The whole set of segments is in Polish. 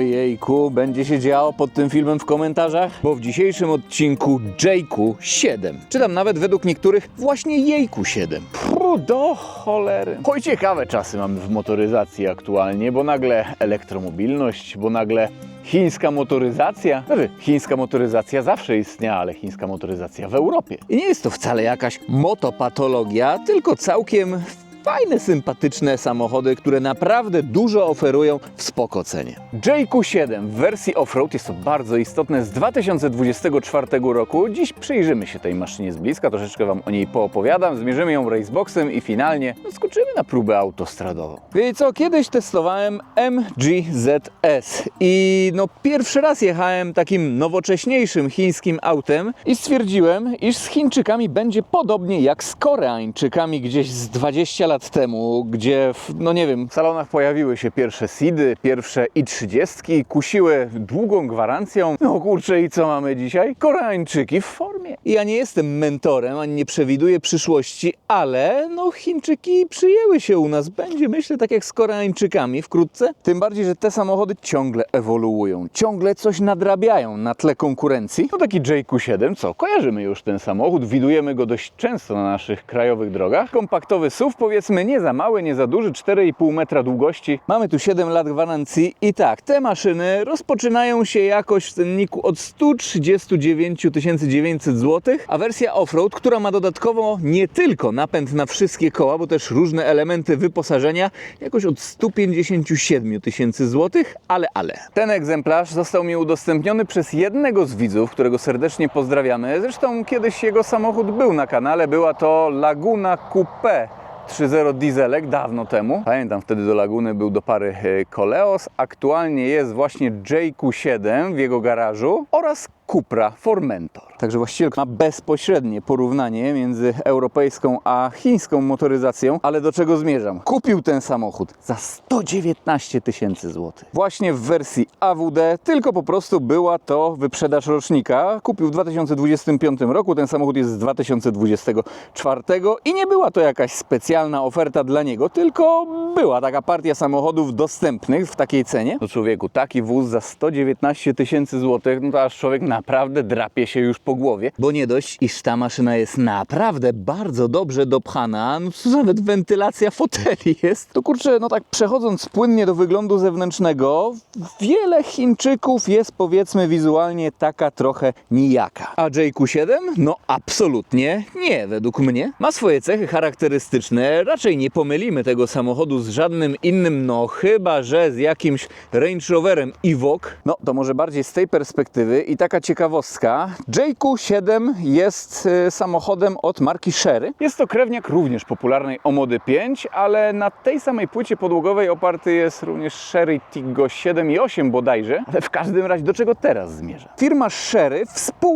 Ojejku, będzie się działo pod tym filmem w komentarzach, bo w dzisiejszym odcinku Jayku 7. Czytam nawet według niektórych właśnie Jejku 7. Pru, do cholery. Oj, ciekawe czasy mamy w motoryzacji aktualnie, bo nagle elektromobilność, bo nagle chińska motoryzacja. Znaczy, chińska motoryzacja zawsze istniała, ale chińska motoryzacja w Europie. I nie jest to wcale jakaś motopatologia, tylko całkiem fajne, sympatyczne samochody, które naprawdę dużo oferują w spoko cenie. JQ7 w wersji off-road jest to bardzo istotne z 2024 roku. Dziś przyjrzymy się tej maszynie z bliska, troszeczkę Wam o niej poopowiadam, zmierzymy ją raceboxem i finalnie skoczymy na próbę autostradową. Wiecie co, kiedyś testowałem MGZS i no pierwszy raz jechałem takim nowocześniejszym chińskim autem i stwierdziłem, iż z Chińczykami będzie podobnie jak z Koreańczykami gdzieś z 20 lat temu, gdzie w, no nie wiem, w salonach pojawiły się pierwsze SIDy, pierwsze i30, kusiły długą gwarancją. No kurczę, i co mamy dzisiaj? Koreańczyki w formie. Ja nie jestem mentorem, ani nie przewiduję przyszłości, ale no Chińczyki przyjęły się u nas. Będzie myślę tak jak z Koreańczykami wkrótce. Tym bardziej, że te samochody ciągle ewoluują, ciągle coś nadrabiają na tle konkurencji. No taki JQ7, co? Kojarzymy już ten samochód, widujemy go dość często na naszych krajowych drogach. Kompaktowy SUV, powiedzmy nie za mały, nie za duży, 4,5 metra długości. Mamy tu 7 lat gwarancji i tak, te maszyny rozpoczynają się jakoś w cenniku od 139 900 zł, a wersja offroad, która ma dodatkowo nie tylko napęd na wszystkie koła, bo też różne elementy wyposażenia, jakoś od 157 tysięcy złotych, ale ale. Ten egzemplarz został mi udostępniony przez jednego z widzów, którego serdecznie pozdrawiamy. Zresztą kiedyś jego samochód był na kanale, była to Laguna Coupe. 3.0 dieselek dawno temu. Pamiętam, wtedy do Laguny był do pary e, Coleos. Aktualnie jest właśnie JQ7 w jego garażu oraz Cupra Formentor. Także właściciel ma bezpośrednie porównanie między europejską a chińską motoryzacją, ale do czego zmierzam? Kupił ten samochód za 119 tysięcy złotych. Właśnie w wersji AWD, tylko po prostu była to wyprzedaż rocznika. Kupił w 2025 roku, ten samochód jest z 2024 i nie była to jakaś specjalna oferta dla niego, tylko była taka partia samochodów dostępnych w takiej cenie. No człowieku, taki wóz za 119 tysięcy złotych, no to aż człowiek naprawdę drapie się już po głowie, bo nie dość, iż ta maszyna jest naprawdę bardzo dobrze dopchana, no to nawet wentylacja foteli jest. To kurczę, no tak przechodząc płynnie do wyglądu zewnętrznego, wiele Chińczyków jest powiedzmy wizualnie taka trochę nijaka. A JQ7? No absolutnie nie, według mnie. Ma swoje cechy charakterystyczne, raczej nie pomylimy tego samochodu z żadnym innym, no chyba, że z jakimś Range Roverem Evoque. No to może bardziej z tej perspektywy i taka ciekawostka. JQ7 jest y, samochodem od marki Sherry. Jest to krewniak również popularnej Omody 5, ale na tej samej płycie podłogowej oparty jest również Sherry Tiggo 7 i 8 bodajże. Ale w każdym razie do czego teraz zmierza? Firma Sherry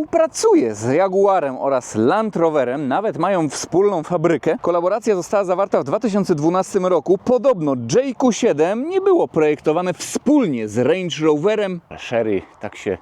współpracuje z Jaguarem oraz Land Roverem, nawet mają wspólną fabrykę. Kolaboracja została zawarta w 2012 roku. Podobno JQ7 nie było projektowane wspólnie z Range Roverem. Sherry tak się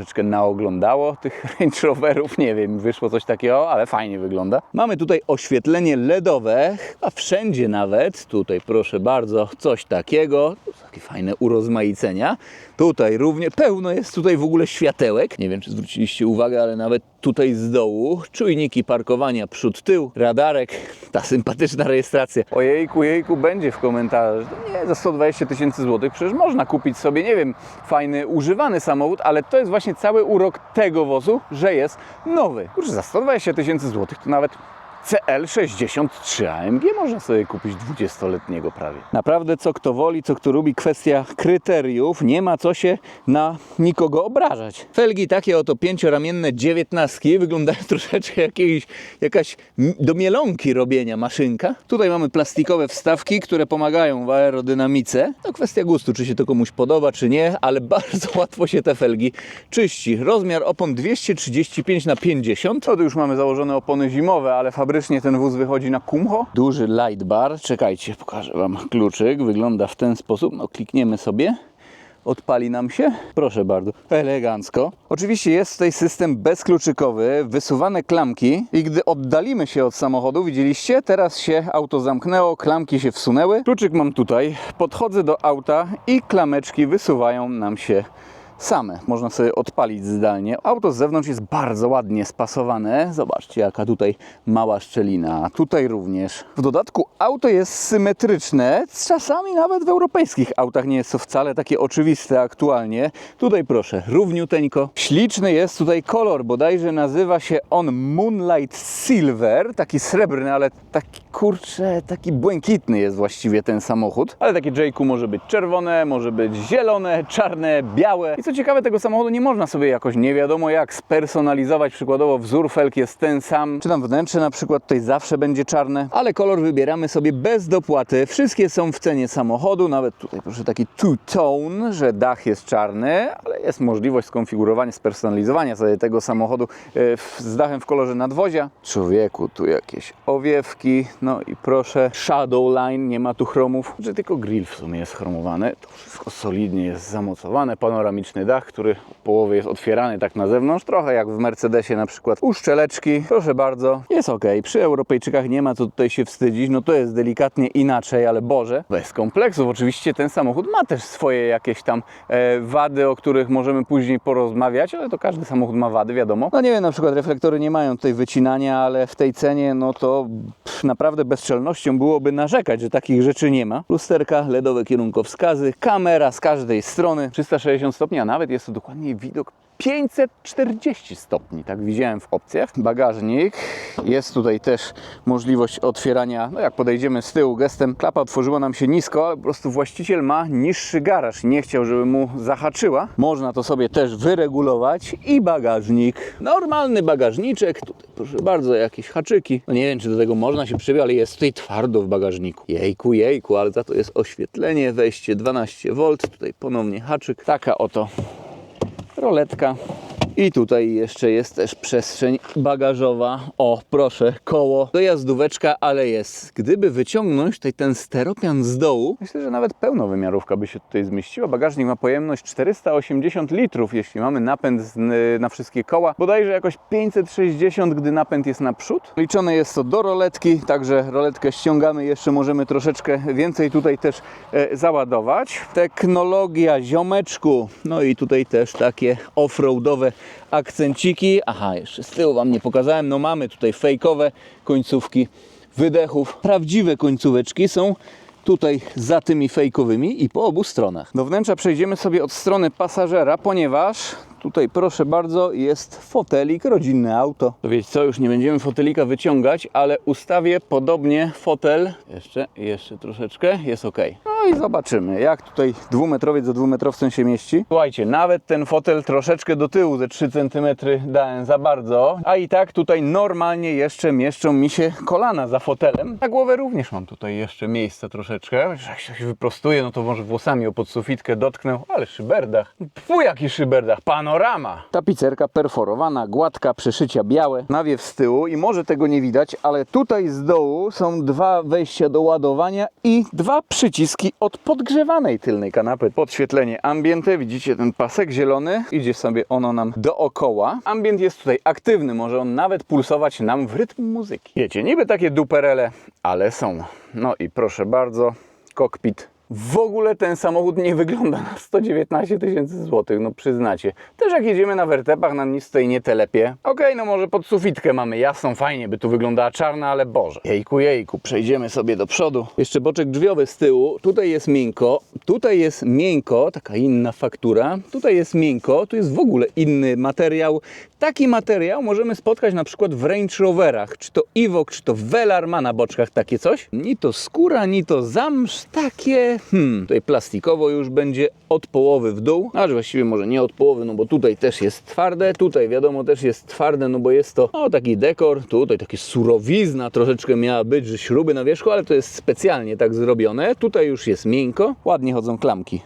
troszeczkę naoglądało tych Range Roverów, nie wiem, wyszło coś takiego, ale fajnie wygląda. Mamy tutaj oświetlenie LEDowe, a wszędzie nawet, tutaj proszę bardzo, coś takiego, takie fajne urozmaicenia. Tutaj również, pełno jest tutaj w ogóle światełek, nie wiem czy zwróciliście uwagę, ale nawet tutaj z dołu, czujniki parkowania przód, tył, radarek, ta sympatyczna rejestracja. Ojejku, jejku, będzie w komentarzach. Nie, za 120 tysięcy złotych przecież można kupić sobie, nie wiem, fajny, używany samochód, ale to jest właśnie cały urok tego wozu, że jest nowy. Kurczę, za 120 tysięcy złotych to nawet CL63 AMG można sobie kupić 20-letniego prawie. Naprawdę co kto woli, co kto lubi, kwestia kryteriów, nie ma co się na nikogo obrażać. Felgi takie oto pięcioramienne dziewiętnastki wyglądają troszeczkę jakieś, jakaś do mielonki robienia maszynka. Tutaj mamy plastikowe wstawki, które pomagają w aerodynamice. To kwestia gustu, czy się to komuś podoba, czy nie, ale bardzo łatwo się te felgi czyści. Rozmiar opon 235 na 50. To już mamy założone opony zimowe, ale fabrycznie ten wóz wychodzi na kumho. Duży light bar. Czekajcie, pokażę Wam kluczyk. Wygląda w ten sposób. No klikniemy sobie. Odpali nam się? Proszę bardzo. Elegancko. Oczywiście jest tutaj system bezkluczykowy, wysuwane klamki i gdy oddalimy się od samochodu, widzieliście? Teraz się auto zamknęło, klamki się wsunęły. Kluczyk mam tutaj. Podchodzę do auta i klameczki wysuwają nam się same. Można sobie odpalić zdalnie. Auto z zewnątrz jest bardzo ładnie spasowane. Zobaczcie, jaka tutaj mała szczelina. Tutaj również. W dodatku auto jest symetryczne. Czasami nawet w europejskich autach nie jest to wcale takie oczywiste aktualnie. Tutaj proszę, równiuteńko. Śliczny jest tutaj kolor, bodajże nazywa się on Moonlight Silver. Taki srebrny, ale taki kurczę, taki błękitny jest właściwie ten samochód. Ale takie J-ku może być czerwone, może być zielone, czarne, białe. I co ciekawe, tego samochodu nie można sobie jakoś nie wiadomo jak spersonalizować. Przykładowo wzór felg jest ten sam, czy tam wnętrze na przykład tutaj zawsze będzie czarne, ale kolor wybieramy sobie bez dopłaty. Wszystkie są w cenie samochodu, nawet tutaj proszę taki two-tone, że dach jest czarny, ale jest możliwość skonfigurowania, spersonalizowania sobie tego samochodu e, z dachem w kolorze nadwozia. Człowieku, tu jakieś owiewki, no i proszę, shadow line, nie ma tu chromów, że tylko grill w sumie jest chromowany. To wszystko solidnie jest zamocowane, panoramiczny dach, który w połowie jest otwierany tak na zewnątrz, trochę jak w Mercedesie na przykład. Uszczeleczki, proszę bardzo, jest ok. Przy Europejczykach nie ma co tutaj się wstydzić, no to jest delikatnie inaczej, ale Boże, bez kompleksów. Oczywiście ten samochód ma też swoje jakieś tam e, wady, o których możemy później porozmawiać, ale to każdy samochód ma wady, wiadomo. No nie wiem, na przykład reflektory nie mają tutaj wycinania, ale w tej cenie, no to pff, naprawdę bezczelnością byłoby narzekać, że takich rzeczy nie ma. Lusterka, LEDowe kierunkowskazy, kamera z każdej strony, 360 stopni, a nawet jest to dokładnie widok 540 stopni, tak widziałem w opcjach. Bagażnik, jest tutaj też możliwość otwierania, no jak podejdziemy z tyłu gestem, klapa otworzyła nam się nisko, ale po prostu właściciel ma niższy garaż, nie chciał, żeby mu zahaczyła. Można to sobie też wyregulować i bagażnik, normalny bagażniczek, tutaj proszę bardzo, jakieś haczyki. No nie wiem, czy do tego można się przybić, ale jest tutaj twardo w bagażniku. Jejku, jejku, ale za to jest oświetlenie, wejście 12V, tutaj ponownie haczyk. Taka oto roletka. I tutaj jeszcze jest też przestrzeń bagażowa. O, proszę, koło, dojazdóweczka, ale jest. Gdyby wyciągnąć tutaj ten steropian z dołu, myślę, że nawet pełnowymiarówka by się tutaj zmieściła. Bagażnik ma pojemność 480 litrów, jeśli mamy napęd z- na wszystkie koła. Bodajże jakoś 560, gdy napęd jest naprzód. Liczone jest to do roletki, także roletkę ściągamy. Jeszcze możemy troszeczkę więcej tutaj też e, załadować. Technologia ziomeczku. No i tutaj też takie offroadowe akcenciki. Aha, jeszcze z tyłu Wam nie pokazałem. No mamy tutaj fejkowe końcówki wydechów. Prawdziwe końcóweczki są tutaj za tymi fejkowymi i po obu stronach. Do wnętrza przejdziemy sobie od strony pasażera, ponieważ tutaj proszę bardzo jest fotelik, rodzinne auto. To wiecie co, już nie będziemy fotelika wyciągać, ale ustawię podobnie fotel. Jeszcze, jeszcze troszeczkę, jest ok. No i zobaczymy, jak tutaj dwumetrowiec za dwumetrowcem się mieści. Słuchajcie, nawet ten fotel troszeczkę do tyłu, ze 3 cm dałem za bardzo, a i tak tutaj normalnie jeszcze mieszczą mi się kolana za fotelem. Na głowę również mam tutaj jeszcze miejsca troszeczkę. Jak się wyprostuję, no to może włosami o podsufitkę dotknę, ale szyberdach. Fu, jaki szyberdach, panorama. Tapicerka perforowana, gładka, przeszycia białe, nawiew z tyłu i może tego nie widać, ale tutaj z dołu są dwa wejścia do ładowania i dwa przyciski od podgrzewanej tylnej kanapy. Podświetlenie ambiente, widzicie ten pasek zielony, idzie sobie ono nam dookoła. Ambient jest tutaj aktywny, może on nawet pulsować nam w rytm muzyki. Wiecie, niby takie duperele, ale są. No i proszę bardzo, kokpit w ogóle ten samochód nie wygląda na 119 tysięcy złotych, no przyznacie. Też jak jedziemy na wertepach, nam nic tutaj nie telepie. Okej, no może pod sufitkę mamy jasną, fajnie by tu wyglądała czarna, ale Boże. Jejku, jejku, przejdziemy sobie do przodu. Jeszcze boczek drzwiowy z tyłu, tutaj jest miękko, tutaj jest miękko, taka inna faktura, tutaj jest miękko, tu jest w ogóle inny materiał. Taki materiał możemy spotkać na przykład w Range Roverach, czy to Evoque, czy to Velar ma na boczkach takie coś. Ni to skóra, ni to zamsz, takie, hmm, tutaj plastikowo już będzie od połowy w dół, a właściwie może nie od połowy, no bo tutaj też jest twarde, tutaj wiadomo też jest twarde, no bo jest to no, taki dekor, tutaj takie surowizna troszeczkę miała być, że śruby na wierzchu, ale to jest specjalnie tak zrobione. Tutaj już jest miękko, ładnie chodzą klamki.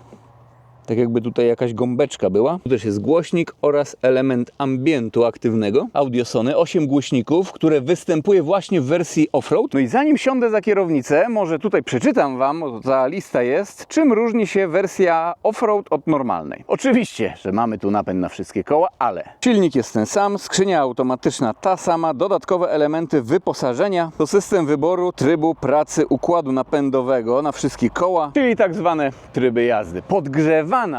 Tak jakby tutaj jakaś gąbeczka była. Tu też jest głośnik oraz element ambientu aktywnego. Audiosony, 8 głośników, które występuje właśnie w wersji offroad. No i zanim siądę za kierownicę, może tutaj przeczytam Wam, bo ta lista jest, czym różni się wersja offroad od normalnej. Oczywiście, że mamy tu napęd na wszystkie koła, ale silnik jest ten sam, skrzynia automatyczna ta sama, dodatkowe elementy wyposażenia to system wyboru trybu pracy układu napędowego na wszystkie koła, czyli tak zwane tryby jazdy.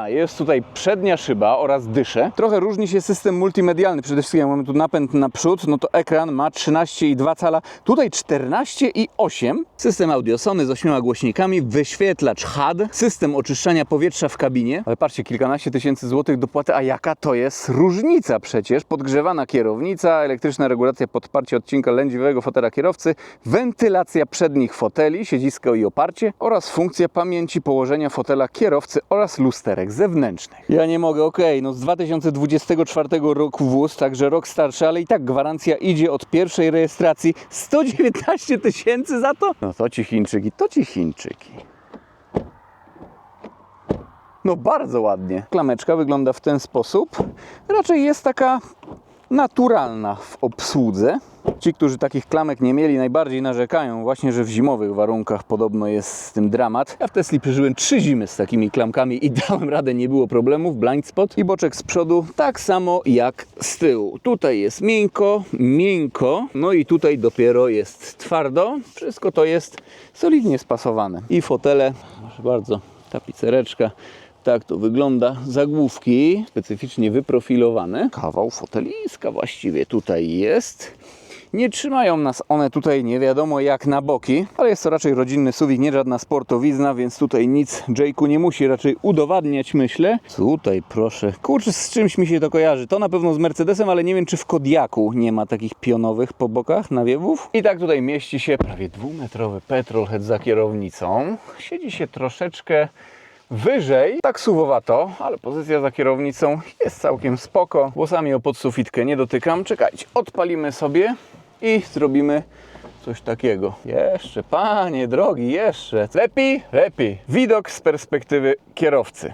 Jest tutaj przednia szyba oraz dysze. Trochę różni się system multimedialny. Przede wszystkim mamy tu napęd na przód, no to ekran ma 13,2 cala, tutaj 14,8. System audiosony z 8 głośnikami, wyświetlacz HUD, system oczyszczania powietrza w kabinie. Ale patrzcie, kilkanaście tysięcy złotych dopłaty, a jaka to jest różnica przecież. Podgrzewana kierownica, elektryczna regulacja podparcia odcinka lędźwiowego fotela kierowcy, wentylacja przednich foteli, siedzisko i oparcie oraz funkcja pamięci położenia fotela kierowcy oraz lusterek zewnętrznych. Ja nie mogę, okej, no z 2024 roku wóz, także rok starszy, ale i tak gwarancja idzie od pierwszej rejestracji 119 tysięcy za to? No to ci Chińczyki, to ci Chińczyki. No bardzo ładnie. Klameczka wygląda w ten sposób. Raczej jest taka naturalna w obsłudze. Ci, którzy takich klamek nie mieli, najbardziej narzekają właśnie, że w zimowych warunkach podobno jest z tym dramat. Ja w Tesli przeżyłem trzy zimy z takimi klamkami i dałem radę, nie było problemów. Blind spot i boczek z przodu tak samo jak z tyłu. Tutaj jest miękko, miękko, no i tutaj dopiero jest twardo. Wszystko to jest solidnie spasowane. I fotele, proszę bardzo, tapicereczka. Tak to wygląda. Zagłówki specyficznie wyprofilowane. Kawał foteliska właściwie tutaj jest. Nie trzymają nas one tutaj nie wiadomo jak na boki, ale jest to raczej rodzinny suwik, nie żadna sportowizna, więc tutaj nic Jake'u nie musi raczej udowadniać, myślę. Tutaj proszę, kurczę, z czymś mi się to kojarzy. To na pewno z Mercedesem, ale nie wiem czy w Kodiaku nie ma takich pionowych po bokach nawiewów. I tak tutaj mieści się prawie dwumetrowy petrolhead za kierownicą. Siedzi się troszeczkę wyżej, tak suwowato, ale pozycja za kierownicą jest całkiem spoko. Włosami o podsufitkę nie dotykam. Czekajcie, odpalimy sobie i zrobimy coś takiego. Jeszcze, panie drogi, jeszcze. Lepiej, lepiej. Widok z perspektywy kierowcy.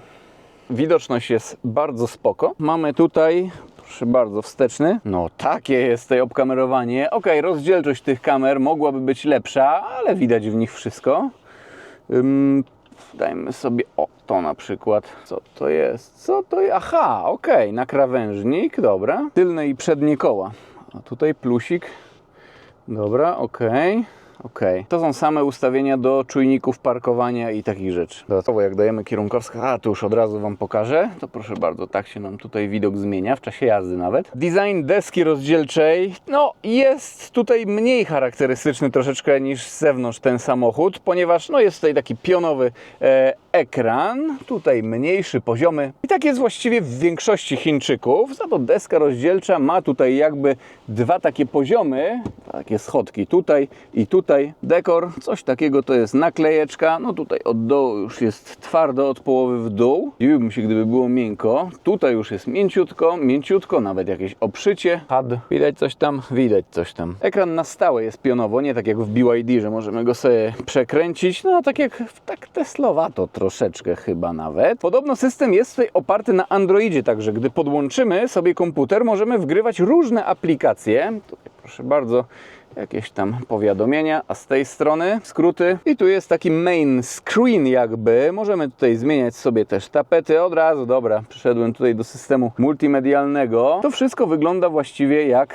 Widoczność jest bardzo spoko. Mamy tutaj, proszę bardzo, wsteczny. No takie jest tutaj obkamerowanie. Ok, rozdzielczość tych kamer mogłaby być lepsza, ale widać w nich wszystko. Ym, dajmy sobie, o, to na przykład. Co to jest? Co to jest? Aha, okej, na krawężnik, dobra. Tylne i przednie koła. A tutaj plusik. Dobra, okej. Okej. To są same ustawienia do czujników parkowania i takich rzeczy. Dodatkowo jak dajemy kierunkowskaz, a to już od razu Wam pokażę, to proszę bardzo, tak się nam tutaj widok zmienia, w czasie jazdy nawet. Design deski rozdzielczej, no jest tutaj mniej charakterystyczny troszeczkę niż z zewnątrz ten samochód, ponieważ no jest tutaj taki pionowy e, ekran, tutaj mniejszy, poziomy. I tak jest właściwie w większości Chińczyków, za to deska rozdzielcza ma tutaj jakby dwa takie poziomy, takie schodki tutaj i tutaj. Dekor, coś takiego to jest naklejeczka, no tutaj od dołu już jest twardo od połowy w dół. Dziwiłbym się, gdyby było miękko. Tutaj już jest mięciutko, mięciutko, nawet jakieś obszycie. Pad, widać coś tam? Widać coś tam. Ekran na stałe jest pionowo, nie tak jak w BYD, że możemy go sobie przekręcić, no tak jak tak Teslowato troszeczkę chyba nawet. Podobno system jest tutaj oparty na Androidzie, także gdy podłączymy sobie komputer, możemy wgrywać różne aplikacje. Tutaj proszę bardzo, jakieś tam powiadomienia, a z tej strony skróty. I tu jest taki main screen jakby. Możemy tutaj zmieniać sobie też tapety od razu. Dobra, przyszedłem tutaj do systemu multimedialnego. To wszystko wygląda właściwie jak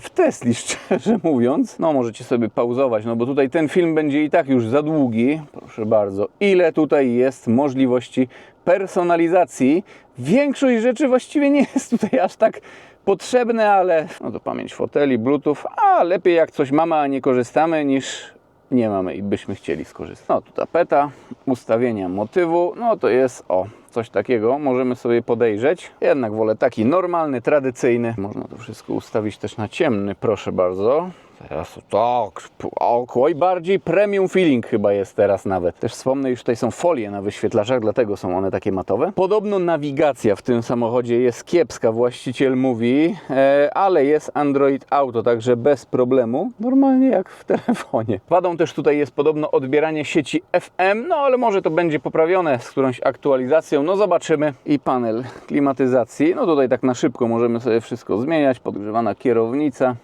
w Tesli, szczerze mówiąc. No, możecie sobie pauzować, no bo tutaj ten film będzie i tak już za długi. Proszę bardzo. Ile tutaj jest możliwości personalizacji? Większość rzeczy właściwie nie jest tutaj aż tak potrzebne, ale no to pamięć foteli, bluetooth, a lepiej jak coś mamy, a nie korzystamy, niż nie mamy i byśmy chcieli skorzystać. No tu tapeta, ustawienia motywu, no to jest o coś takiego, możemy sobie podejrzeć. Jednak wolę taki normalny, tradycyjny. Można to wszystko ustawić też na ciemny, proszę bardzo. Teraz tak, o, oj bardziej premium feeling chyba jest teraz nawet. Też wspomnę, już tutaj są folie na wyświetlaczach, dlatego są one takie matowe. Podobno nawigacja w tym samochodzie jest kiepska, właściciel mówi, e, ale jest Android Auto, także bez problemu. Normalnie jak w telefonie. Wadą też tutaj jest podobno odbieranie sieci FM, no ale może to będzie poprawione z którąś aktualizacją, no zobaczymy. I panel klimatyzacji, no tutaj tak na szybko możemy sobie wszystko zmieniać, podgrzewana kierownica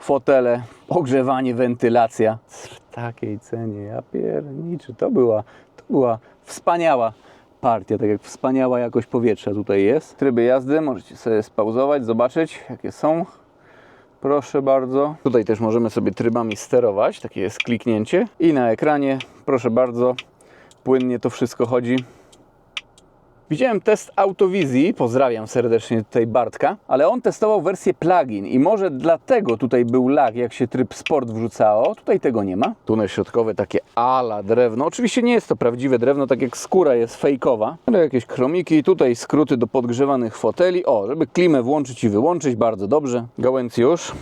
fotele, ogrzewanie, wentylacja. W takiej cenie, ja pierniczy, to była, to była wspaniała partia, tak jak wspaniała jakość powietrza tutaj jest. Tryby jazdy, możecie sobie spauzować, zobaczyć jakie są. Proszę bardzo. Tutaj też możemy sobie trybami sterować, takie jest kliknięcie. I na ekranie, proszę bardzo, płynnie to wszystko chodzi. Widziałem test Autowizji, pozdrawiam serdecznie tutaj Bartka, ale on testował wersję plugin i może dlatego tutaj był lag, jak się tryb sport wrzucało. Tutaj tego nie ma. Tunel środkowy takie ala drewno. Oczywiście nie jest to prawdziwe drewno, tak jak skóra jest fejkowa, ale jakieś kromiki, tutaj skróty do podgrzewanych foteli. O, żeby klimę włączyć i wyłączyć, bardzo dobrze. Gałęcjusz,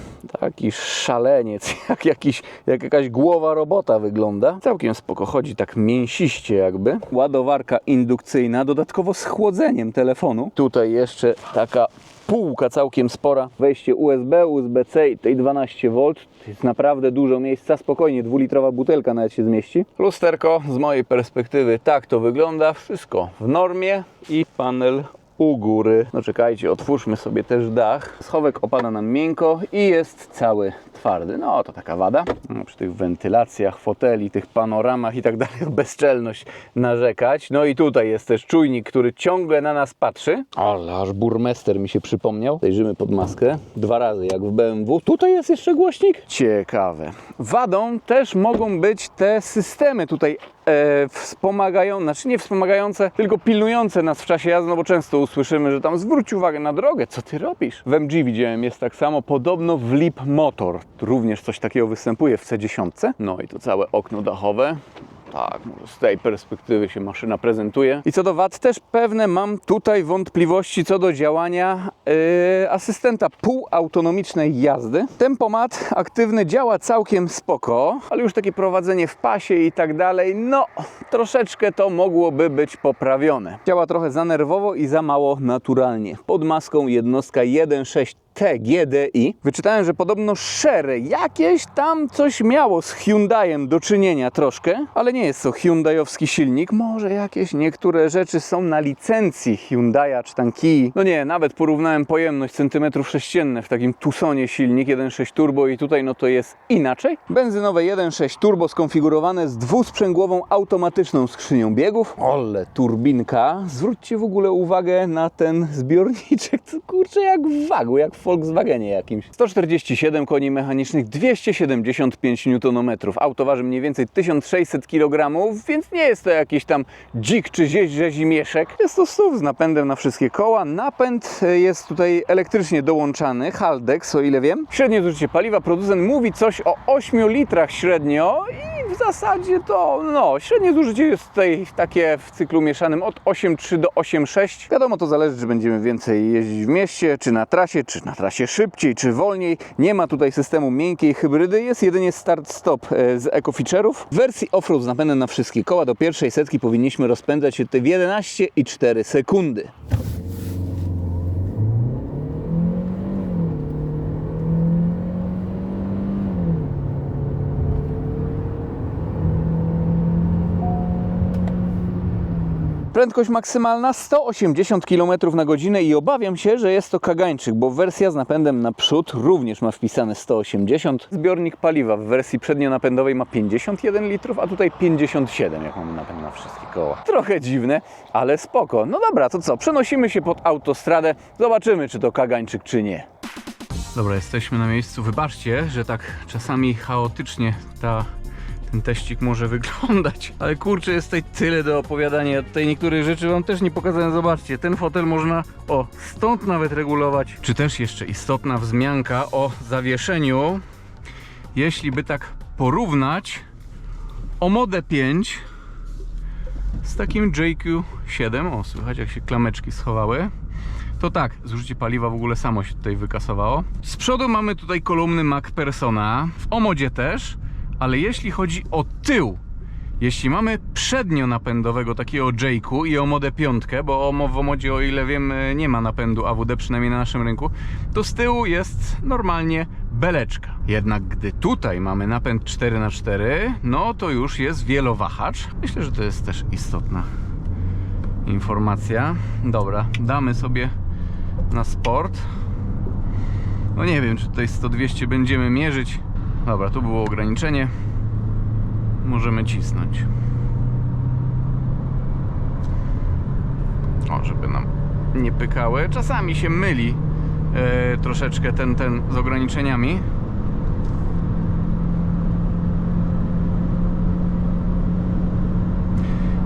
taki szaleniec, jak, jakiś, jak jakaś głowa robota wygląda. Całkiem spoko, chodzi tak mięsiście jakby. Ładowarka indukcyjna, dodatkowo z chłodzeniem telefonu. Tutaj jeszcze taka półka całkiem spora. Wejście USB, USB-C i tutaj 12V. To jest naprawdę dużo miejsca, spokojnie, dwulitrowa butelka nawet się zmieści. Lusterko z mojej perspektywy tak to wygląda. Wszystko w normie i panel u góry. No czekajcie, otwórzmy sobie też dach. Schowek opada nam miękko i jest cały twardy. No to taka wada. No, przy tych wentylacjach, foteli, tych panoramach i tak dalej, bezczelność narzekać. No i tutaj jest też czujnik, który ciągle na nas patrzy. Ale aż burmester mi się przypomniał. Zajrzymy pod maskę. Dwa razy jak w BMW. Tutaj jest jeszcze głośnik. Ciekawe. Wadą też mogą być te systemy tutaj e, wspomagają, znaczy nie wspomagające, tylko pilnujące nas w czasie jazdy, no bo często usłyszymy, że tam zwróć uwagę na drogę, co ty robisz? W MG widziałem, jest tak samo, podobno w Leap Motor również coś takiego występuje w C10. No i to całe okno dachowe. Tak, z tej perspektywy się maszyna prezentuje. I co do wad, też pewne mam tutaj wątpliwości co do działania yy, asystenta półautonomicznej jazdy. Tempomat aktywny działa całkiem spoko, ale już takie prowadzenie w pasie i tak dalej, no troszeczkę to mogłoby być poprawione. Działa trochę za nerwowo i za mało naturalnie. Pod maską jednostka 1.6 TGDI. Wyczytałem, że podobno Shere jakieś tam coś miało z Hyundaiem do czynienia troszkę, ale nie jest to Hyundaiowski silnik. Może jakieś niektóre rzeczy są na licencji Hyundai'a czy tam. No nie, nawet porównałem pojemność centymetrów sześciennych w takim Tucsonie silnik 1.6 turbo i tutaj no to jest inaczej. Benzynowe 1.6 turbo skonfigurowane z dwusprzęgłową automatyczną skrzynią biegów. Ole, turbinka. Zwróćcie w ogóle uwagę na ten zbiorniczek. Kurczę jak w wagu, jak w Volkswagenie jakimś. 147 koni mechanicznych, 275 Nm. Auto waży mniej więcej 1600 kg, więc nie jest to jakiś tam dzik czy rzezimieszek. Jest to SUV z napędem na wszystkie koła. Napęd e, jest tutaj elektrycznie dołączany, Haldex o ile wiem. Średnie zużycie paliwa producent mówi coś o 8 litrach średnio i w zasadzie to no, średnie zużycie jest tutaj takie w cyklu mieszanym od 8,3 do 8,6. Wiadomo, to zależy, czy będziemy więcej jeździć w mieście, czy na trasie, czy na trasie szybciej, czy wolniej. Nie ma tutaj systemu miękkiej hybrydy, jest jedynie start-stop e, z eco-feature'ów. W wersji off-road z napędem na wszystkie koła do pierwszej setki powinniśmy rozpędzać się w 11,4 sekundy. Prędkość maksymalna 180 km na godzinę i obawiam się, że jest to kagańczyk, bo wersja z napędem naprzód również ma wpisane 180. Zbiornik paliwa w wersji przednionapędowej ma 51 litrów, a tutaj 57, jak mamy napęd na wszystkie koła. Trochę dziwne, ale spoko. No dobra, to co? Przenosimy się pod autostradę, zobaczymy, czy to kagańczyk, czy nie. Dobra, jesteśmy na miejscu. Wybaczcie, że tak czasami chaotycznie ta ten teścik może wyglądać. Ale kurczę, jest tutaj tyle do opowiadania. Tutaj niektórych rzeczy wam też nie pokazałem. Zobaczcie, ten fotel można, o, stąd nawet regulować. Czy też jeszcze istotna wzmianka o zawieszeniu. Jeśli by tak porównać Omodę 5 z takim JQ7, o słychać jak się klameczki schowały, to tak, zużycie paliwa w ogóle samo się tutaj wykasowało. Z przodu mamy tutaj kolumny Macpersona, w Omodzie też, ale jeśli chodzi o tył, jeśli mamy przednionapędowego takiego Jake'u i Omodę piątkę, bo Omo w Omodzie, o ile wiem, nie ma napędu AWD, przynajmniej na naszym rynku, to z tyłu jest normalnie beleczka. Jednak gdy tutaj mamy napęd 4x4, no to już jest wielowahacz. Myślę, że to jest też istotna informacja. Dobra, damy sobie na sport. No nie wiem, czy tutaj 100-200 będziemy mierzyć. Dobra, tu było ograniczenie. Możemy cisnąć. O, żeby nam nie pykały. Czasami się myli e, troszeczkę ten, ten z ograniczeniami.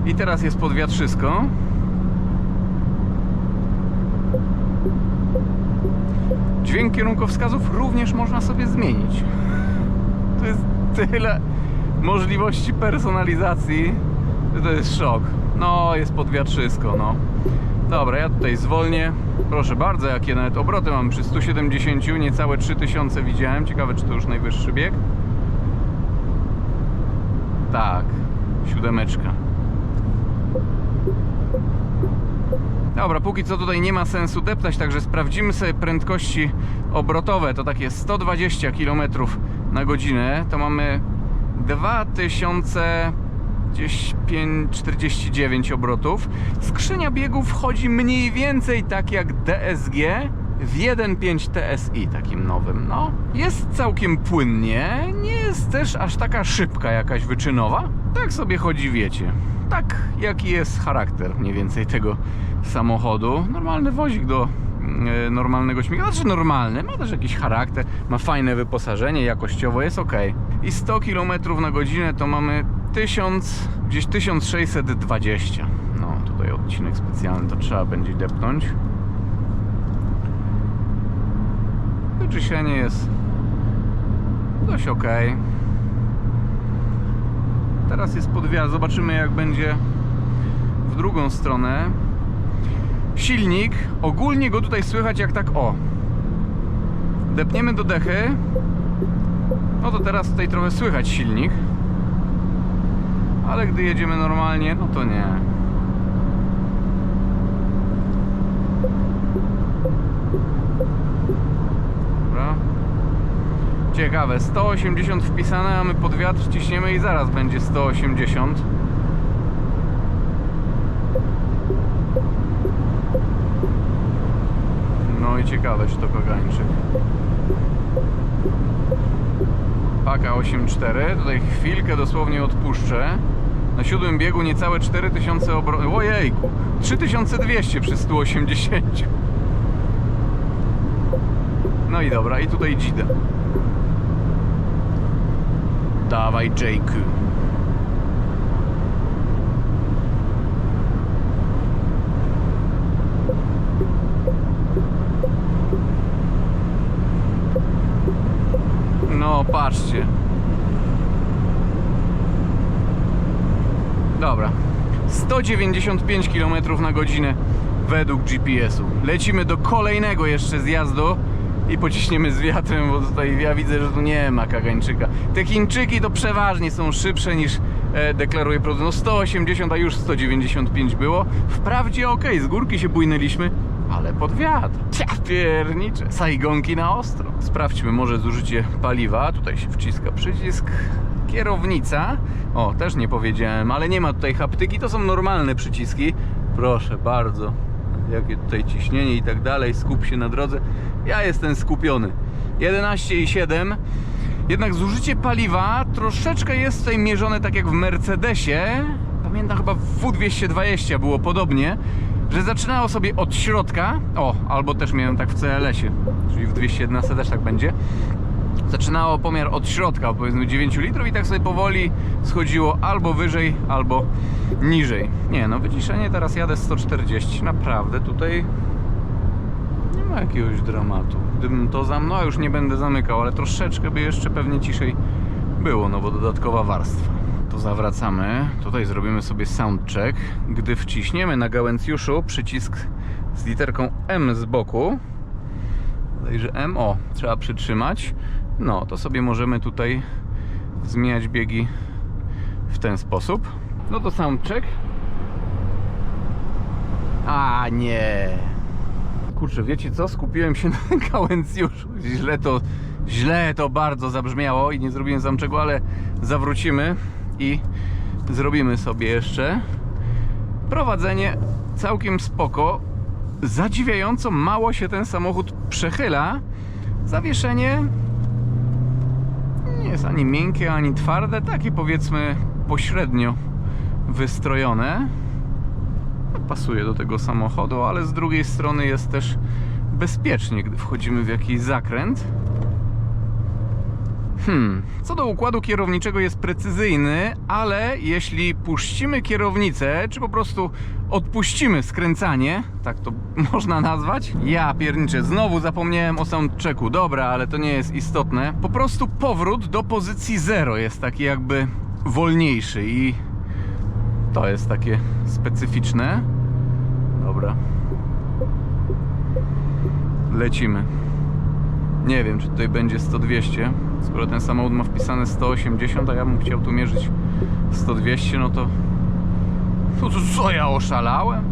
I teraz jest podwiatrzysko. Dźwięk kierunkowskazów również można sobie zmienić. Jest tyle możliwości personalizacji, że to jest szok. No, jest podwiatrzysko, no. Dobra, ja tutaj zwolnię. Proszę bardzo, jakie nawet obroty mam przy 170, niecałe 3000 widziałem. Ciekawe, czy to już najwyższy bieg. Tak, siódemeczka. Dobra, póki co tutaj nie ma sensu deptać, także sprawdzimy sobie prędkości obrotowe. To takie 120 km na godzinę. To mamy 2000 gdzieś 549 obrotów. Skrzynia biegów wchodzi mniej więcej tak jak DSG w 1.5 TSI takim nowym. No, jest całkiem płynnie, nie jest też aż taka szybka jakaś wyczynowa. Tak sobie chodzi, wiecie. Tak jaki jest charakter mniej więcej tego samochodu. Normalny wozik do normalnego śmigła, znaczy normalny, ma też jakiś charakter, ma fajne wyposażenie, jakościowo jest ok. I 100 km na godzinę to mamy 1000, gdzieś 1620. No, tutaj odcinek specjalny to trzeba będzie depnąć. Wyczyszczenie jest dość ok. Teraz jest podwiat, zobaczymy jak będzie w drugą stronę. Silnik, ogólnie go tutaj słychać jak tak o. Depniemy do dechy. No to teraz tutaj trochę słychać silnik. Ale gdy jedziemy normalnie, no to nie. Dobra. Ciekawe, 180 wpisane, a my pod wiatr ciśniemy i zaraz będzie 180. No i ciekawe, czy to kagańczyk. Paka 8.4, tutaj chwilkę dosłownie odpuszczę. Na siódmym biegu niecałe 4000 obrotów. Ojejku, 3200 przy 180. No i dobra, i tutaj dzidę. Dawaj, Jake'u. Patrzcie. Dobra. 195 km na godzinę według GPS-u. Lecimy do kolejnego jeszcze zjazdu i pociśniemy z wiatrem, bo tutaj ja widzę, że tu nie ma kagańczyka. Te Chińczyki to przeważnie są szybsze niż e, deklaruje producent. No 180, a już 195 było. Wprawdzie ok, z górki się bujnęliśmy, ale pod wiatr. Piernicze. Sajgonki na ostro. Sprawdźmy może zużycie paliwa. Tutaj się wciska przycisk. Kierownica. O, też nie powiedziałem, ale nie ma tutaj haptyki. To są normalne przyciski. Proszę bardzo. Jakie tutaj ciśnienie i tak dalej. Skup się na drodze. Ja jestem skupiony. 11,7. Jednak zużycie paliwa troszeczkę jest tutaj mierzone tak jak w Mercedesie. Pamiętam chyba w W220 było podobnie, że zaczynało sobie od środka. O, albo też miałem tak w CLS-ie, czyli w 211 też tak będzie. Zaczynało pomiar od środka, powiedzmy 9 litrów i tak sobie powoli schodziło albo wyżej, albo niżej. Nie no, wyciszenie teraz jadę 140. Naprawdę tutaj nie ma jakiegoś dramatu. Gdybym to zamknął, a już nie będę zamykał, ale troszeczkę by jeszcze pewnie ciszej było, no bo dodatkowa warstwa. To zawracamy. Tutaj zrobimy sobie soundcheck. Gdy wciśniemy na gałęcjuszu przycisk z literką M z boku. Bodajże M, o, trzeba przytrzymać. No, to sobie możemy tutaj zmieniać biegi w ten sposób. No to soundcheck. A nie. Kurczę, wiecie co? Skupiłem się na gałęzjuszu. Źle to, źle to bardzo zabrzmiało i nie zrobiłem sam czego, ale zawrócimy i zrobimy sobie jeszcze prowadzenie całkiem spoko. Zadziwiająco mało się ten samochód przechyla. Zawieszenie nie jest ani miękkie, ani twarde, takie powiedzmy pośrednio wystrojone. Pasuje do tego samochodu, ale z drugiej strony jest też bezpiecznie, gdy wchodzimy w jakiś zakręt. Hmm, co do układu kierowniczego jest precyzyjny, ale jeśli puścimy kierownicę, czy po prostu odpuścimy skręcanie, tak to można nazwać. Ja pierniczę, znowu zapomniałem o soundchecku. Dobra, ale to nie jest istotne. Po prostu powrót do pozycji 0 jest taki jakby wolniejszy i to jest takie specyficzne. Dobra. Lecimy. Nie wiem, czy tutaj będzie 100-200. Skoro ten samochód ma wpisane 180, a ja bym chciał tu mierzyć 100-200, no to... No to co, ja oszalałem?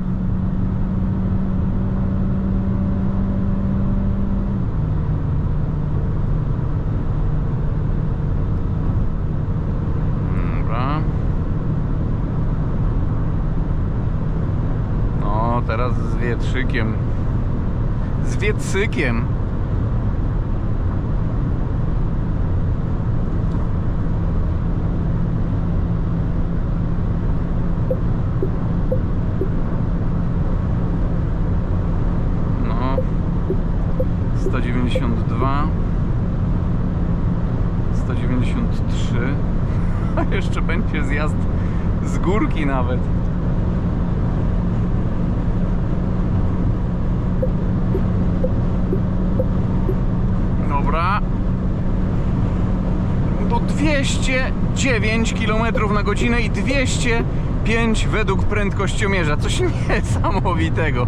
No, teraz z wietrzykiem. Z wietrzykiem. No. 192. 193. A jeszcze będzie zjazd z górki nawet. Dobra. Do 209 km na godzinę i 205 według prędkościomierza. Coś niesamowitego.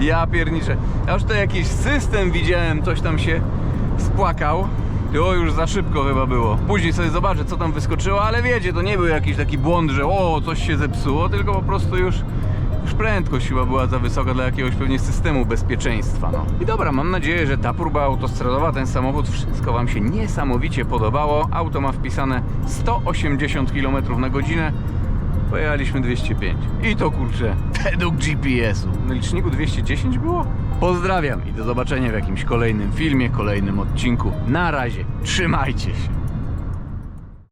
Ja pierniczę. Ja już to jakiś system widziałem, coś tam się spłakał. To już za szybko chyba było. Później sobie zobaczę, co tam wyskoczyło, ale wiecie, to nie był jakiś taki błąd, że o, coś się zepsuło, tylko po prostu już już prędkość chyba była za wysoka dla jakiegoś pewnie systemu bezpieczeństwa. No. I dobra, mam nadzieję, że ta próba autostradowa, ten samochód, wszystko Wam się niesamowicie podobało. Auto ma wpisane 180 km na godzinę. Pojechaliśmy 205. I to kurczę, według GPS-u. Na liczniku 210 było? Pozdrawiam i do zobaczenia w jakimś kolejnym filmie, kolejnym odcinku. Na razie, trzymajcie się.